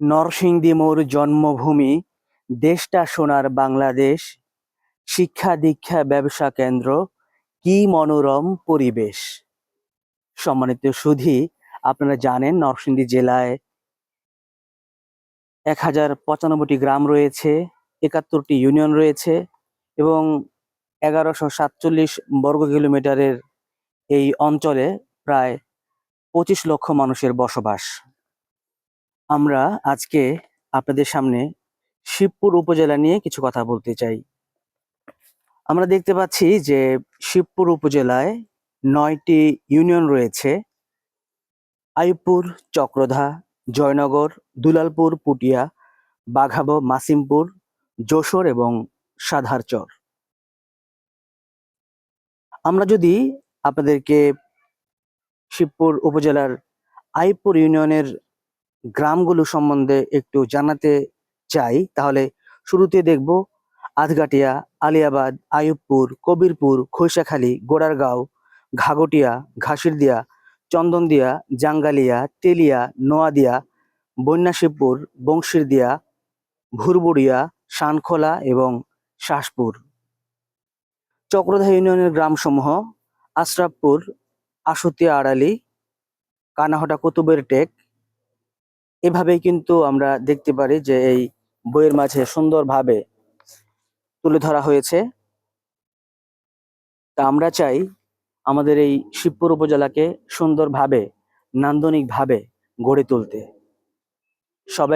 নরসিংদী মোর জন্মভূমি, দেশটা সোনার বাংলাদেশ, শিক্ষা দীক্ষা ব্যবসা কেন্দ্র, কি মনোরম পরিবেশ। সম্মানিত সুধি, আপনারা জানেন নরসিংদী জেলায় এক হাজার পঁচানব্বইটি গ্রাম রয়েছে, একাত্তরটি ইউনিয়ন রয়েছে এবং এগারোশো সাতচল্লিশ বর্গ কিলোমিটারের এই অঞ্চলে প্রায় পঁচিশ লক্ষ মানুষের বসবাস। আমরা আজকে আপনাদের সামনে শিবপুর উপজেলা নিয়ে কিছু কথা বলতে চাই। আমরা দেখতে পাচ্ছি যে শিবপুর উপজেলায় নয়টি ইউনিয়ন রয়েছে। আইপুর, চক্রধা, জয়নগর, দুলালপুর, পুটিয়া, বাঘাবো, মাসিমপুর, যশোর এবং সাধারচর। আমরা যদি আপনাদেরকে শিবপুর উপজেলার আইপুর ইউনিয়নের গ্রামগুলো সম্বন্ধে একটু জানাতে চাই, তাহলে শুরুতে দেখব আধগাটিয়া আলিয়াবাদ আইয়ুবপুর কবিরপুর, খৈশাখালী, গোড়ারগাঁও, ঘাগটিয়া, ঘাসিরদিয়া, চন্দনদিয়া, জাঙ্গালিয়া, তেলিয়া, নোয়াদিয়া, বন্যাশিবপুর, বংশীরদিয়া, ভুরবুড়িয়া শানখোলা এবং শাসপুর। চক্রধা ইউনিয়নের গ্রামসমূহ আশরাফপুর, আশুতিয়া আড়ালি, কানাহটা কুতুবের টেক এভাবেই কিন্তু আমরা দেখতে পারি যে এই বইয়ের মাঝে সুন্দরভাবে তুলে ধরা হয়েছে। তা আমরা চাই আমাদের এই শিবপুর উপজেলাকে সুন্দরভাবে, নান্দনিকভাবে গড়ে তুলতে। সবাই